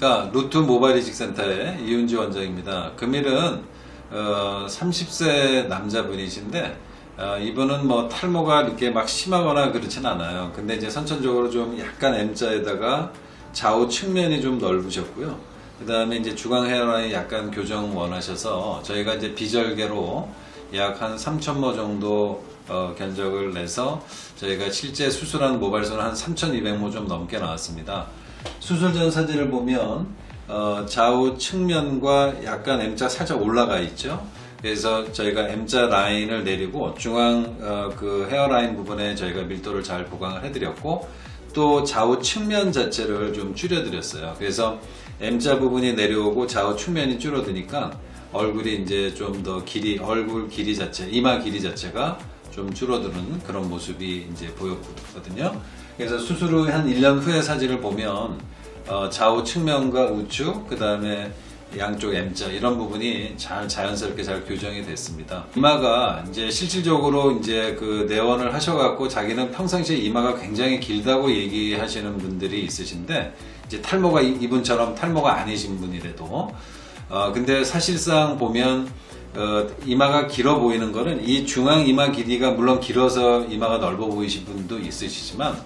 안녕하십니까. 루트 모바일 이직센터의 이윤지 원장입니다. 금일은 어, 30세 남자분이신데 어, 이분은 뭐 탈모가 이렇게 막 심하거나 그렇진 않아요. 근데 이제 선천적으로 좀 약간 M자에다가 좌우 측면이 좀 넓으셨고요. 그 다음에 이제 중앙 헤어라인 약간 교정 원하셔서 저희가 이제 비절개로 약 한 3천모 정도 어, 견적을 내서 저희가 실제 수술한 모발수는 한 3,200모 좀 넘게 나왔습니다. 수술 전 사진을 보면 어, 좌우 측면과 약간 M자 살짝 올라가 있죠. 그래서 저희가 M자 라인을 내리고 중앙 어, 그 헤어라인 부분에 저희가 밀도를 잘 보강을 해드렸고 또 좌우 측면 자체를 좀 줄여드렸어요. 그래서 M자 부분이 내려오고 좌우 측면이 줄어드니까 얼굴이 이제 좀 더 길이 얼굴 길이 자체 이마 길이 자체가 좀 줄어드는 그런 모습이 이제 보였거든요. 그래서 수술 후 한 1년 후의 사진을 보면 어, 좌우 측면과 우측 그 다음에 양쪽 M자 이런 부분이 잘 자연스럽게 잘 교정이 됐습니다. 이마가 이제 실질적으로 이제 그 내원을 하셔갖고 자기는 평상시에 이마가 굉장히 길다고 얘기하시는 분들이 있으신데 이제 탈모가 이- 이분처럼 탈모가 아니신 분이라도 어 근데 사실상 보면 어, 이마가 길어 보이는 거는 이 중앙 이마 길이가 물론 길어서 이마가 넓어 보이신 분도 있으시지만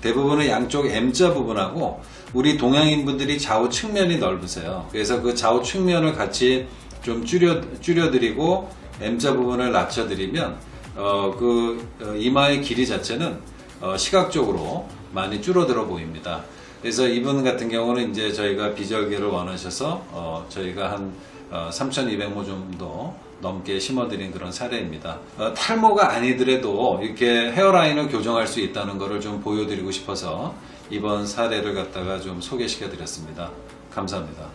대부분은 양쪽 M자 부분하고 우리 동양인 분들이 좌우 측면이 넓으세요. 그래서 그 좌우 측면을 같이 좀 줄여 줄여드리고 M자 부분을 낮춰드리면 어, 그 어, 이마의 길이 자체는 어, 시각적으로 많이 줄어들어 보입니다. 그래서 이분 같은 경우는 이제 저희가 비절개를 원하셔서 어, 저희가 한 어, 3,200모 정도 넘게 심어드린 그런 사례입니다. 어, 탈모가 아니더라도 이렇게 헤어라인을 교정할 수 있다는 것을 좀 보여드리고 싶어서 이번 사례를 갖다가 좀 소개시켜 드렸습니다. 감사합니다.